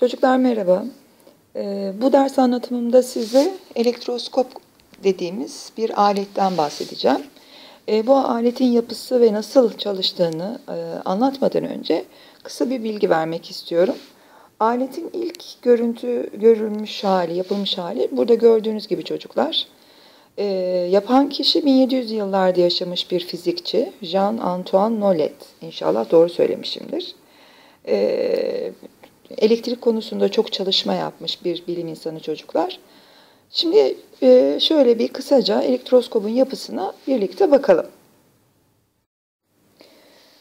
Çocuklar merhaba. Ee, bu ders anlatımımda size elektroskop dediğimiz bir aletten bahsedeceğim. Ee, bu aletin yapısı ve nasıl çalıştığını e, anlatmadan önce kısa bir bilgi vermek istiyorum. Aletin ilk görüntü görülmüş hali, yapılmış hali burada gördüğünüz gibi çocuklar. Ee, yapan kişi 1700 yıllarda yaşamış bir fizikçi Jean-Antoine Nollet. İnşallah doğru söylemişimdir. Ee, elektrik konusunda çok çalışma yapmış bir bilim insanı çocuklar. Şimdi e, şöyle bir kısaca elektroskopun yapısına birlikte bakalım.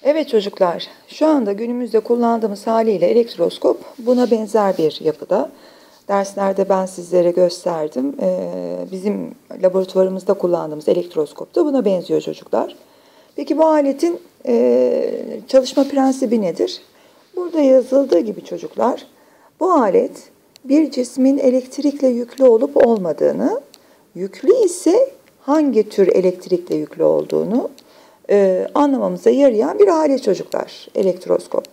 Evet çocuklar, şu anda günümüzde kullandığımız haliyle elektroskop buna benzer bir yapıda. Derslerde ben sizlere gösterdim. Ee, bizim laboratuvarımızda kullandığımız elektroskop da buna benziyor çocuklar. Peki bu aletin e, çalışma prensibi nedir? Burada yazıldığı gibi çocuklar, bu alet bir cismin elektrikle yüklü olup olmadığını, yüklü ise hangi tür elektrikle yüklü olduğunu e, anlamamıza yarayan bir alet çocuklar, elektroskop.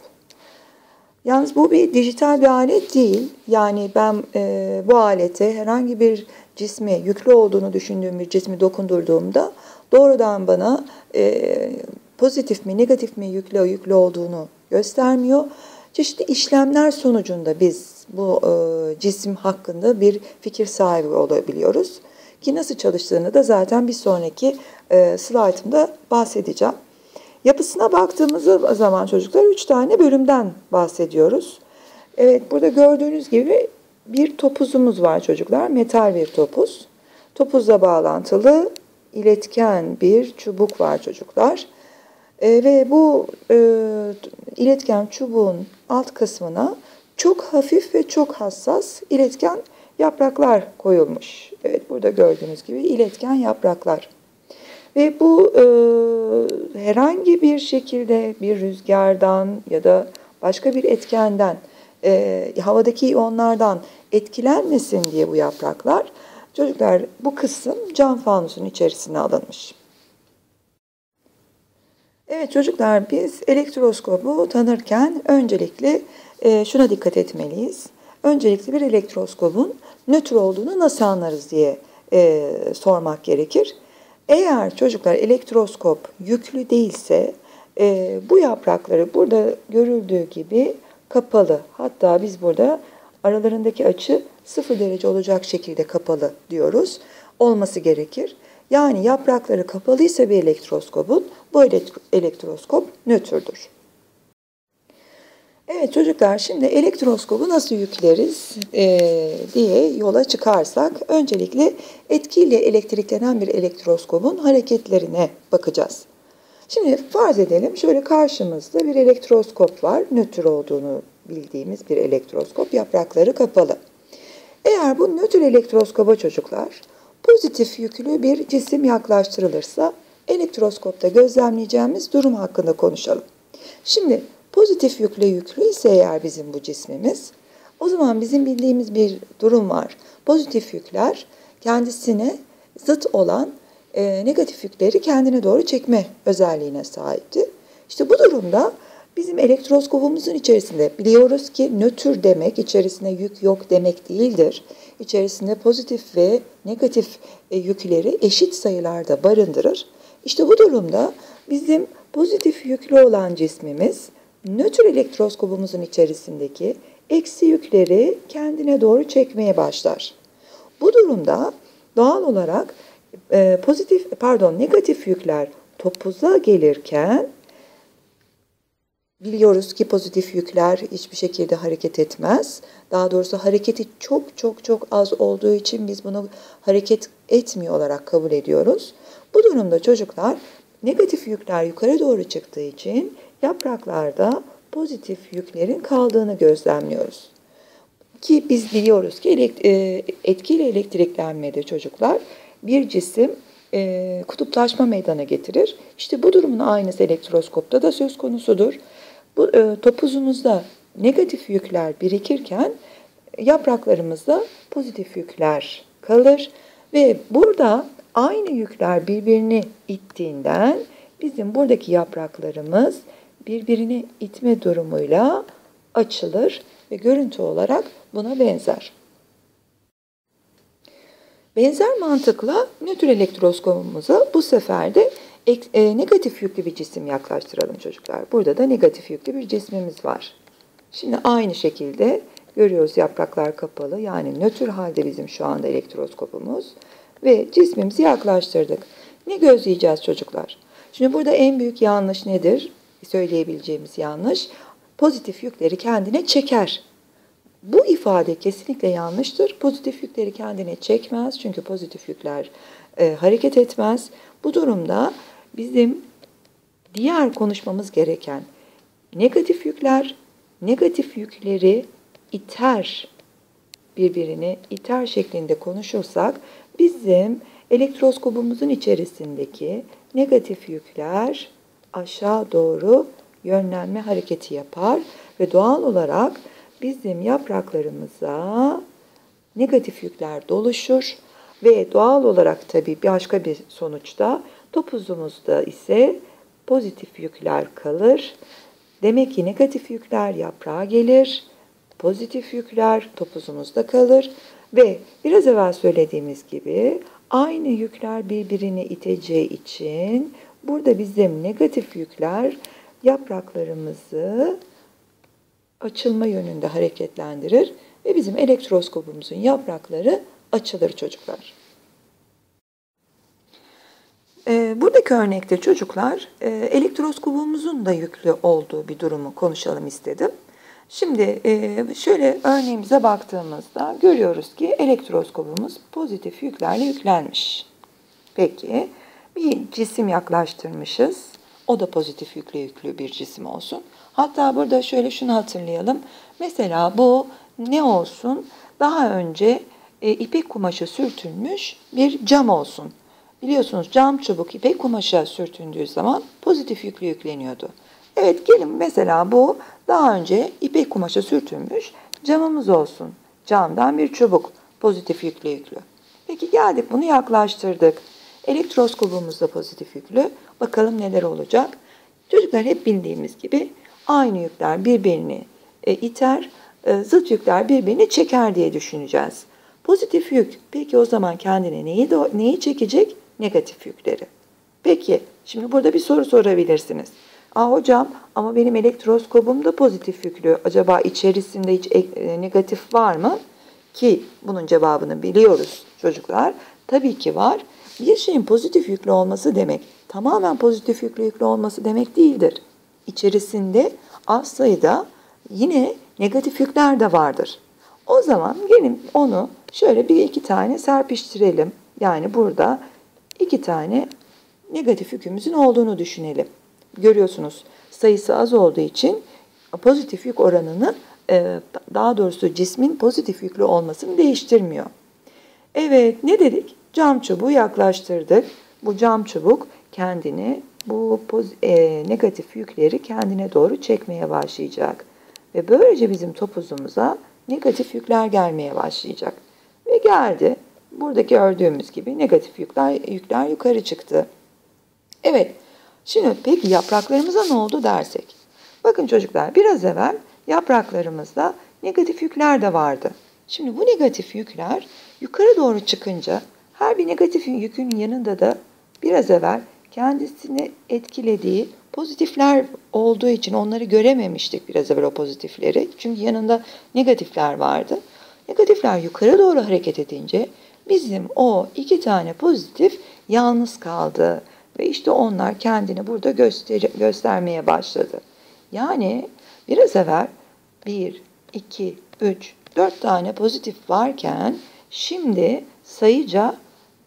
Yalnız bu bir dijital bir alet değil. Yani ben e, bu alete herhangi bir cismi yüklü olduğunu düşündüğüm bir cismi dokundurduğumda doğrudan bana e, pozitif mi negatif mi yüklü yüklü olduğunu göstermiyor. Çeşitli işlemler sonucunda biz bu e, cisim hakkında bir fikir sahibi olabiliyoruz. Ki nasıl çalıştığını da zaten bir sonraki e, slaytımda bahsedeceğim. Yapısına baktığımız zaman çocuklar üç tane bölümden bahsediyoruz. Evet burada gördüğünüz gibi bir topuzumuz var çocuklar. Metal bir topuz. Topuzla bağlantılı iletken bir çubuk var çocuklar. E, ve bu e, iletken çubuğun alt kısmına çok hafif ve çok hassas iletken yapraklar koyulmuş. Evet burada gördüğünüz gibi iletken yapraklar. Ve bu e, herhangi bir şekilde bir rüzgardan ya da başka bir etkenden, e, havadaki iyonlardan etkilenmesin diye bu yapraklar, çocuklar bu kısım cam fanusun içerisine alınmış. Evet çocuklar biz elektroskobu tanırken öncelikle e, şuna dikkat etmeliyiz. Öncelikle bir elektroskobun nötr olduğunu nasıl anlarız diye e, sormak gerekir. Eğer çocuklar elektroskop yüklü değilse e, bu yaprakları burada görüldüğü gibi kapalı. Hatta biz burada aralarındaki açı sıfır derece olacak şekilde kapalı diyoruz. Olması gerekir. Yani yaprakları kapalıysa bir elektroskopun bu elektroskop nötrdür. Evet çocuklar şimdi elektroskobu nasıl yükleriz e, diye yola çıkarsak öncelikle etkiyle elektriklenen bir elektroskobun hareketlerine bakacağız. Şimdi farz edelim şöyle karşımızda bir elektroskop var. Nötr olduğunu bildiğimiz bir elektroskop yaprakları kapalı. Eğer bu nötr elektroskoba çocuklar pozitif yüklü bir cisim yaklaştırılırsa elektroskopta gözlemleyeceğimiz durum hakkında konuşalım. Şimdi pozitif yükle yüklü ise eğer bizim bu cismimiz o zaman bizim bildiğimiz bir durum var. Pozitif yükler kendisine zıt olan e, negatif yükleri kendine doğru çekme özelliğine sahipti. İşte bu durumda bizim elektroskopumuzun içerisinde biliyoruz ki nötr demek içerisinde yük yok demek değildir. İçerisinde pozitif ve negatif e, yükleri eşit sayılarda barındırır. İşte bu durumda bizim pozitif yüklü olan cismimiz nötr elektroskopumuzun içerisindeki eksi yükleri kendine doğru çekmeye başlar. Bu durumda doğal olarak e, pozitif pardon negatif yükler topuza gelirken biliyoruz ki pozitif yükler hiçbir şekilde hareket etmez. Daha doğrusu hareketi çok çok çok az olduğu için biz bunu hareket etmiyor olarak kabul ediyoruz. Bu durumda çocuklar negatif yükler yukarı doğru çıktığı için yapraklarda pozitif yüklerin kaldığını gözlemliyoruz. Ki biz biliyoruz ki e, etkili elektriklenmede çocuklar bir cisim e, kutuplaşma meydana getirir. İşte bu durumun aynısı elektroskopta da söz konusudur. Bu e, topuzumuzda negatif yükler birikirken yapraklarımızda pozitif yükler kalır ve burada aynı yükler birbirini ittiğinden bizim buradaki yapraklarımız birbirini itme durumuyla açılır ve görüntü olarak buna benzer. Benzer mantıkla nötr elektroskopumuza bu sefer de e, negatif yüklü bir cisim yaklaştıralım çocuklar. Burada da negatif yüklü bir cismimiz var. Şimdi aynı şekilde görüyoruz yapraklar kapalı. Yani nötr halde bizim şu anda elektroskopumuz. Ve cismimizi yaklaştırdık. Ne gözleyeceğiz çocuklar? Şimdi burada en büyük yanlış nedir? Söyleyebileceğimiz yanlış. Pozitif yükleri kendine çeker. Bu ifade kesinlikle yanlıştır. Pozitif yükleri kendine çekmez. Çünkü pozitif yükler e, hareket etmez. Bu durumda bizim diğer konuşmamız gereken negatif yükler, negatif yükleri iter birbirini iter şeklinde konuşursak bizim elektroskopumuzun içerisindeki negatif yükler aşağı doğru yönlenme hareketi yapar ve doğal olarak bizim yapraklarımıza negatif yükler doluşur ve doğal olarak tabii başka bir sonuçta topuzumuzda ise pozitif yükler kalır. Demek ki negatif yükler yaprağa gelir, pozitif yükler topuzumuzda kalır ve biraz evvel söylediğimiz gibi aynı yükler birbirini iteceği için burada bizim negatif yükler yapraklarımızı açılma yönünde hareketlendirir ve bizim elektroskopumuzun yaprakları açılır çocuklar. Ee, buradaki örnekte çocuklar e, elektroskopumuzun da yüklü olduğu bir durumu konuşalım istedim. Şimdi e, şöyle örneğimize baktığımızda görüyoruz ki elektroskopumuz pozitif yüklerle yüklenmiş. Peki bir cisim yaklaştırmışız. O da pozitif yükle yüklü bir cisim olsun. Hatta burada şöyle şunu hatırlayalım. Mesela bu ne olsun? Daha önce e, ipek kumaşa sürtülmüş bir cam olsun. Biliyorsunuz cam çubuk ipek kumaşa sürtündüğü zaman pozitif yüklü yükleniyordu. Evet gelin mesela bu daha önce ipek kumaşa sürtülmüş camımız olsun. Camdan bir çubuk pozitif yüklü yüklü. Peki geldik bunu yaklaştırdık. Elektroskopumuz da pozitif yüklü. Bakalım neler olacak. Çocuklar hep bildiğimiz gibi aynı yükler birbirini e, iter, e, zıt yükler birbirini çeker diye düşüneceğiz. Pozitif yük peki o zaman kendine neyi, neyi çekecek? Negatif yükleri. Peki şimdi burada bir soru sorabilirsiniz. Aa hocam ama benim elektroskopum da pozitif yüklü. Acaba içerisinde hiç e, negatif var mı? Ki bunun cevabını biliyoruz çocuklar. Tabii ki var. Bir şeyin pozitif yüklü olması demek tamamen pozitif yüklü yüklü olması demek değildir. İçerisinde az sayıda yine negatif yükler de vardır. O zaman gelin onu şöyle bir iki tane serpiştirelim. Yani burada iki tane negatif yükümüzün olduğunu düşünelim. Görüyorsunuz sayısı az olduğu için pozitif yük oranını e, daha doğrusu cismin pozitif yüklü olmasını değiştirmiyor. Evet ne dedik? Cam çubuğu yaklaştırdık. Bu cam çubuk kendini bu e, negatif yükleri kendine doğru çekmeye başlayacak. Ve böylece bizim topuzumuza negatif yükler gelmeye başlayacak. Ve geldi. Buradaki gördüğümüz gibi negatif yükler, yükler yukarı çıktı. Evet, şimdi peki yapraklarımıza ne oldu dersek? Bakın çocuklar biraz evvel yapraklarımızda negatif yükler de vardı. Şimdi bu negatif yükler yukarı doğru çıkınca her bir negatif yükün yanında da biraz evvel kendisini etkilediği pozitifler olduğu için onları görememiştik biraz evvel o pozitifleri. Çünkü yanında negatifler vardı. Negatifler yukarı doğru hareket edince bizim o iki tane pozitif yalnız kaldı. Ve işte onlar kendini burada göster göstermeye başladı. Yani biraz evvel bir, iki, üç, dört tane pozitif varken şimdi sayıca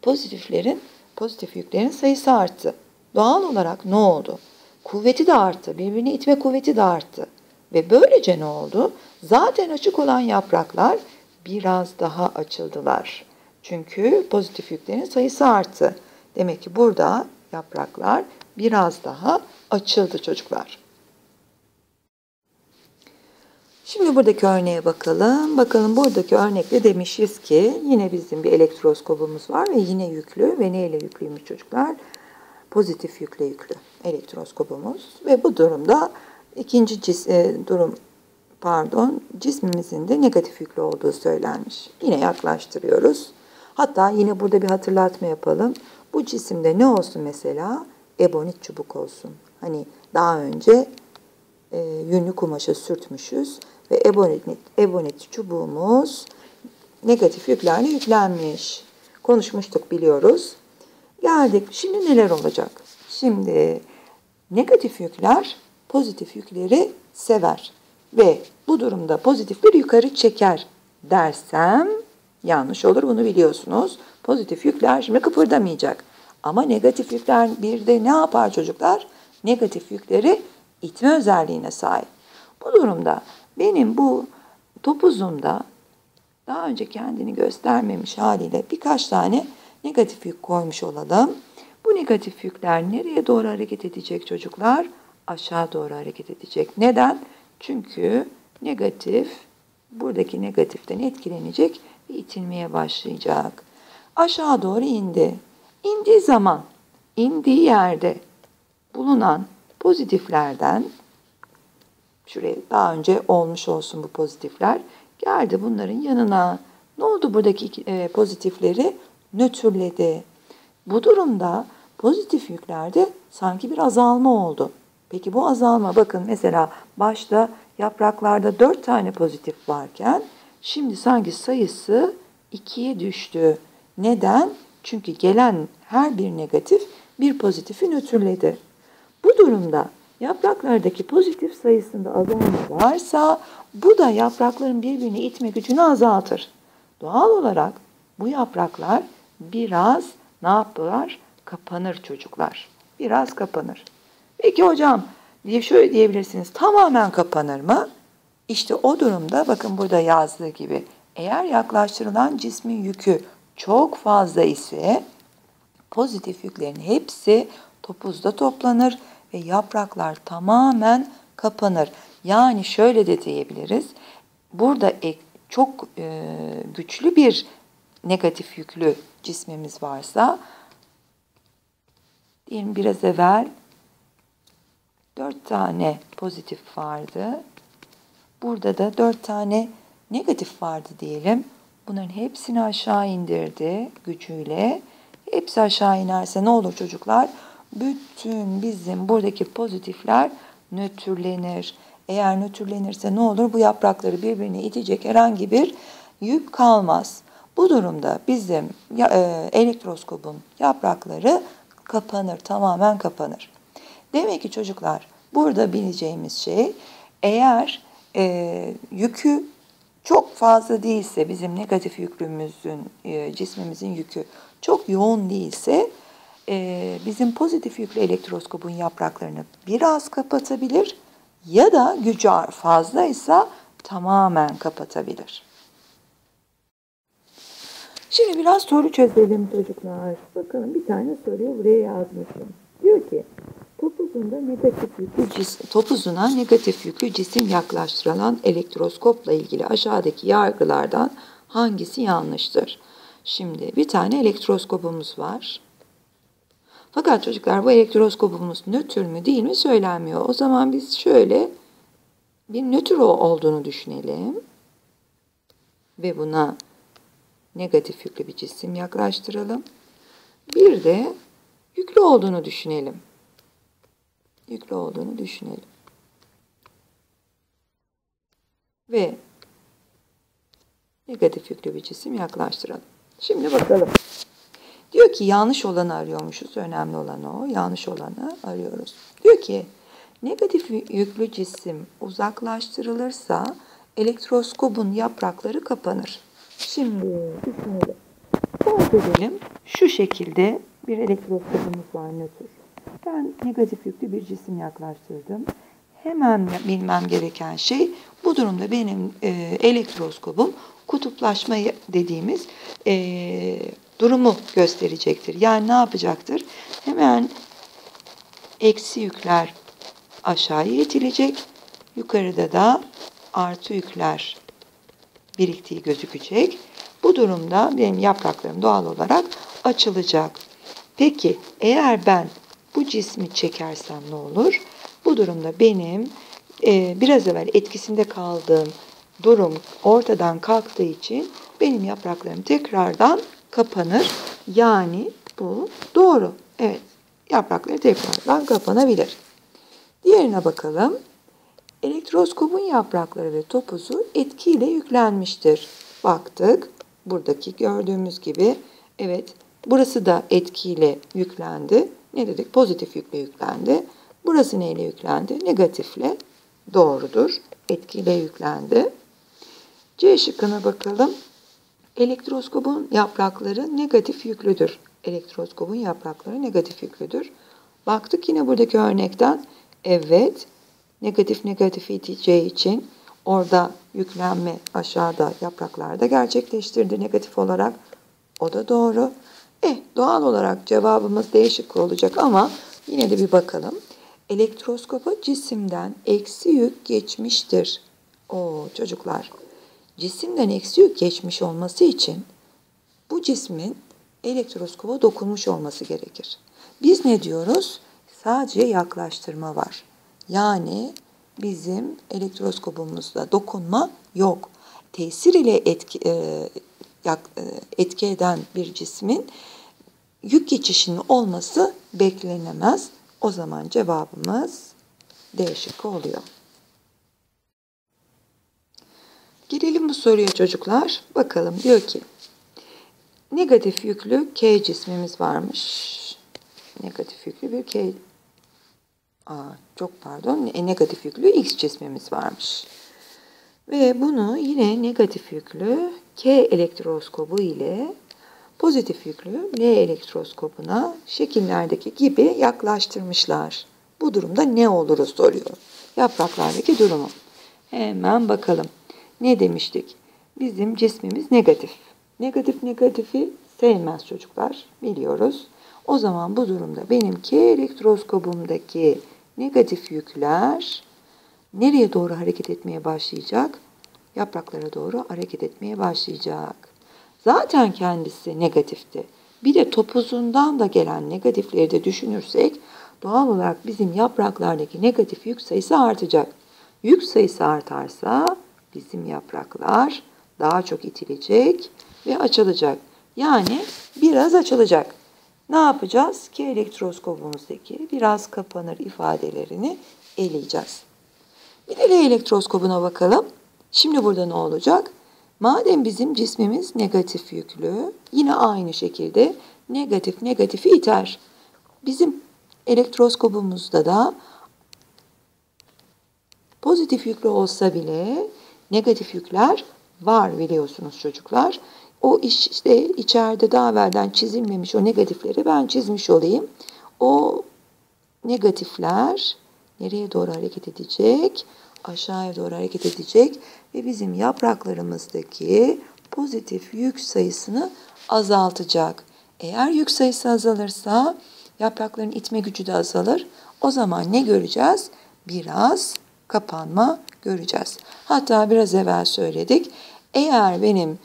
pozitiflerin pozitif yüklerin sayısı arttı. Doğal olarak ne oldu? Kuvveti de arttı, birbirini itme kuvveti de arttı. Ve böylece ne oldu? Zaten açık olan yapraklar biraz daha açıldılar. Çünkü pozitif yüklerin sayısı arttı. Demek ki burada yapraklar biraz daha açıldı çocuklar. Şimdi buradaki örneğe bakalım. Bakalım buradaki örnekte demişiz ki yine bizim bir elektroskopumuz var ve yine yüklü ve neyle yüklüymüş çocuklar? Pozitif yükle yüklü elektroskopumuz ve bu durumda ikinci cis, e, durum pardon cismimizin de negatif yüklü olduğu söylenmiş. Yine yaklaştırıyoruz. Hatta yine burada bir hatırlatma yapalım. Bu cisimde ne olsun mesela? Ebonit çubuk olsun. Hani daha önce e, yünlü kumaşa sürtmüşüz ve ebonit, ebonit çubuğumuz negatif yüklerle yüklenmiş. Konuşmuştuk biliyoruz. Geldik. Şimdi neler olacak? Şimdi negatif yükler pozitif yükleri sever ve bu durumda pozitifleri yukarı çeker dersem yanlış olur bunu biliyorsunuz. Pozitif yükler şimdi kıpırdamayacak. Ama negatif yükler bir de ne yapar çocuklar? Negatif yükleri itme özelliğine sahip. Bu durumda benim bu topuzumda daha önce kendini göstermemiş haliyle birkaç tane negatif yük koymuş olalım. Bu negatif yükler nereye doğru hareket edecek çocuklar? Aşağı doğru hareket edecek. Neden? Çünkü negatif buradaki negatiften etkilenecek itilmeye başlayacak. Aşağı doğru indi. İndiği zaman indiği yerde bulunan pozitiflerden şuraya daha önce olmuş olsun bu pozitifler geldi bunların yanına. Ne oldu buradaki e, pozitifleri? Nötrledi. Bu durumda pozitif yüklerde sanki bir azalma oldu. Peki bu azalma bakın mesela başta yapraklarda 4 tane pozitif varken şimdi sanki sayısı 2'ye düştü. Neden? Çünkü gelen her bir negatif bir pozitifi nötrledi. Bu durumda yapraklardaki pozitif sayısında azalma varsa bu da yaprakların birbirini itme gücünü azaltır. Doğal olarak bu yapraklar biraz ne yapar? Kapanır çocuklar. Biraz kapanır. Peki hocam diye şöyle diyebilirsiniz. Tamamen kapanır mı? İşte o durumda bakın burada yazdığı gibi eğer yaklaştırılan cismin yükü çok fazla ise pozitif yüklerin hepsi topuzda toplanır ve yapraklar tamamen kapanır. Yani şöyle de diyebiliriz. Burada çok e, güçlü bir negatif yüklü cismimiz varsa diyelim biraz evvel dört tane pozitif vardı. Burada da dört tane negatif vardı diyelim. Bunların hepsini aşağı indirdi gücüyle. Hepsi aşağı inerse ne olur çocuklar? Bütün bizim buradaki pozitifler nötrlenir. Eğer nötrlenirse ne olur? Bu yaprakları birbirine itecek herhangi bir yük kalmaz. Bu durumda bizim e, elektroskopun yaprakları kapanır, tamamen kapanır. Demek ki çocuklar burada bileceğimiz şey eğer e, yükü çok fazla değilse bizim negatif yüklümüzün, e, cismimizin yükü çok yoğun değilse e, bizim pozitif yüklü elektroskopun yapraklarını biraz kapatabilir ya da gücü fazlaysa tamamen kapatabilir. Şimdi biraz soru çözelim çocuklar. Bakalım bir tane soruyu buraya yazmışım. Diyor ki topuzunda negatif yüklü cisim, topuzuna negatif yüklü cisim yaklaştırılan elektroskopla ilgili aşağıdaki yargılardan hangisi yanlıştır? Şimdi bir tane elektroskopumuz var. Fakat çocuklar bu elektroskopumuz nötr mü değil mi söylenmiyor. O zaman biz şöyle bir nötr olduğunu düşünelim. Ve buna negatif yüklü bir cisim yaklaştıralım. Bir de yüklü olduğunu düşünelim. Yüklü olduğunu düşünelim. Ve negatif yüklü bir cisim yaklaştıralım. Şimdi bakalım. Diyor ki yanlış olanı arıyormuşuz. Önemli olan o. Yanlış olanı arıyoruz. Diyor ki negatif yüklü cisim uzaklaştırılırsa elektroskopun yaprakları kapanır. Şimdi düşünelim. Fark edelim. Şu şekilde bir elektroskopumuz var nötr. Ben negatif yüklü bir cisim yaklaştırdım. Hemen bilmem gereken şey bu durumda benim e, elektroskopum kutuplaşma dediğimiz e, durumu gösterecektir. Yani ne yapacaktır? Hemen eksi yükler aşağıya itilecek. Yukarıda da artı yükler biriktiği gözükecek. Bu durumda benim yapraklarım doğal olarak açılacak. Peki eğer ben bu cismi çekersem ne olur? Bu durumda benim e, biraz evvel etkisinde kaldığım durum ortadan kalktığı için benim yapraklarım tekrardan kapanır. Yani bu doğru. Evet yaprakları tekrardan kapanabilir. Diğerine bakalım. Elektroskopun yaprakları ve topuzu etkiyle yüklenmiştir. Baktık. Buradaki gördüğümüz gibi evet burası da etkiyle yüklendi. Ne dedik? Pozitif yükle yüklendi. Burası neyle yüklendi? Negatifle. Doğrudur. Etkiyle yüklendi. C şıkkına bakalım. Elektroskopun yaprakları negatif yüklüdür. Elektroskopun yaprakları negatif yüklüdür. Baktık yine buradaki örnekten. Evet, negatif negatif iteceği için orada yüklenme aşağıda yapraklarda gerçekleştirdi negatif olarak. O da doğru. Eh doğal olarak cevabımız değişik olacak ama yine de bir bakalım. Elektroskopa cisimden eksi yük geçmiştir. O çocuklar cisimden eksi yük geçmiş olması için bu cismin elektroskopa dokunmuş olması gerekir. Biz ne diyoruz? Sadece yaklaştırma var. Yani bizim elektroskopumuzda dokunma yok. Tesir ile etki, e, e, etki eden bir cismin yük geçişinin olması beklenemez. O zaman cevabımız D şıkkı oluyor. Gelelim bu soruya çocuklar. Bakalım diyor ki negatif yüklü K cismimiz varmış. Negatif yüklü bir K Aa, çok pardon e, negatif yüklü X cismimiz varmış. Ve bunu yine negatif yüklü K elektroskobu ile pozitif yüklü L elektroskopuna şekillerdeki gibi yaklaştırmışlar. Bu durumda ne oluruz soruyor. Yapraklardaki durumu. Hemen bakalım. Ne demiştik? Bizim cismimiz negatif. Negatif negatifi sevmez çocuklar. Biliyoruz. O zaman bu durumda benimki elektroskopumdaki negatif yükler nereye doğru hareket etmeye başlayacak? Yapraklara doğru hareket etmeye başlayacak. Zaten kendisi negatifti. Bir de topuzundan da gelen negatifleri de düşünürsek doğal olarak bizim yapraklardaki negatif yük sayısı artacak. Yük sayısı artarsa bizim yapraklar daha çok itilecek ve açılacak. Yani biraz açılacak. Ne yapacağız? Ki elektroskopumuzdaki biraz kapanır ifadelerini eleyeceğiz. Bir de elektroskopuna bakalım. Şimdi burada ne olacak? Madem bizim cismimiz negatif yüklü, yine aynı şekilde negatif negatifi iter. Bizim elektroskopumuzda da pozitif yüklü olsa bile negatif yükler var biliyorsunuz çocuklar. O işte içeride daha evvelden çizilmemiş o negatifleri ben çizmiş olayım. O negatifler nereye doğru hareket edecek? Aşağıya doğru hareket edecek ve bizim yapraklarımızdaki pozitif yük sayısını azaltacak. Eğer yük sayısı azalırsa yaprakların itme gücü de azalır. O zaman ne göreceğiz? Biraz kapanma göreceğiz. Hatta biraz evvel söyledik. Eğer benim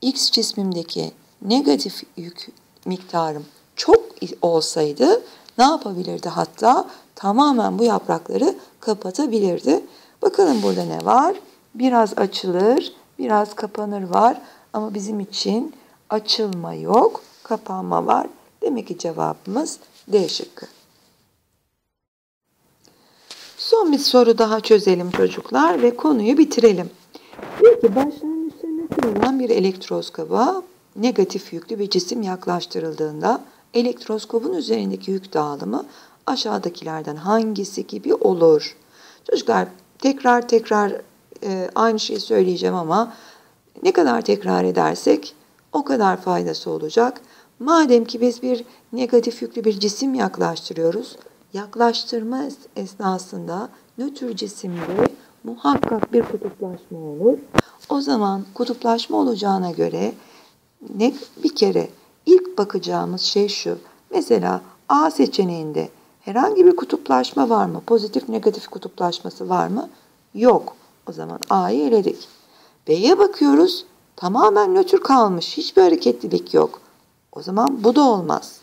X cismimdeki negatif yük miktarım çok olsaydı ne yapabilirdi hatta? Tamamen bu yaprakları kapatabilirdi. Bakalım burada ne var? Biraz açılır, biraz kapanır var ama bizim için açılma yok, kapanma var. Demek ki cevabımız D şıkkı. Son bir soru daha çözelim çocuklar ve konuyu bitirelim. Diyor ki başlangıç Kullanılan bir elektroskoba negatif yüklü bir cisim yaklaştırıldığında elektroskopun üzerindeki yük dağılımı aşağıdakilerden hangisi gibi olur? Çocuklar tekrar tekrar e, aynı şeyi söyleyeceğim ama ne kadar tekrar edersek o kadar faydası olacak. Madem ki biz bir negatif yüklü bir cisim yaklaştırıyoruz, yaklaştırma esnasında nötr cisimde muhakkak bir kutuplaşma olur. O zaman kutuplaşma olacağına göre ne bir kere ilk bakacağımız şey şu. Mesela A seçeneğinde herhangi bir kutuplaşma var mı? Pozitif negatif kutuplaşması var mı? Yok. O zaman A'yı eledik. B'ye bakıyoruz. Tamamen nötr kalmış. Hiçbir hareketlilik yok. O zaman bu da olmaz.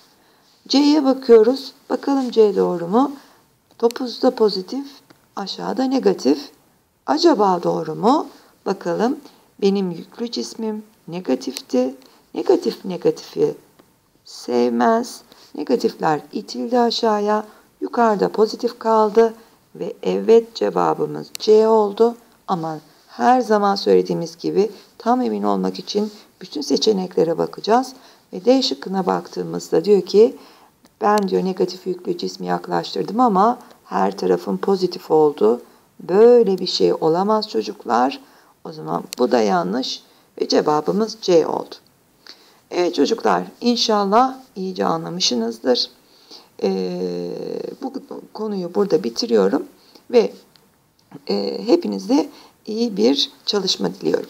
C'ye bakıyoruz. Bakalım C doğru mu? Topuzda pozitif, aşağıda negatif. Acaba doğru mu? Bakalım benim yüklü cismim negatifti. Negatif negatifi sevmez. Negatifler itildi aşağıya. Yukarıda pozitif kaldı ve evet cevabımız C oldu. Ama her zaman söylediğimiz gibi tam emin olmak için bütün seçeneklere bakacağız. Ve D şıkkına baktığımızda diyor ki ben diyor negatif yüklü cismi yaklaştırdım ama her tarafın pozitif oldu. Böyle bir şey olamaz çocuklar. O zaman bu da yanlış ve cevabımız C oldu. Evet çocuklar inşallah iyice anlamışsınızdır. Ee, bu konuyu burada bitiriyorum ve e, hepinize iyi bir çalışma diliyorum.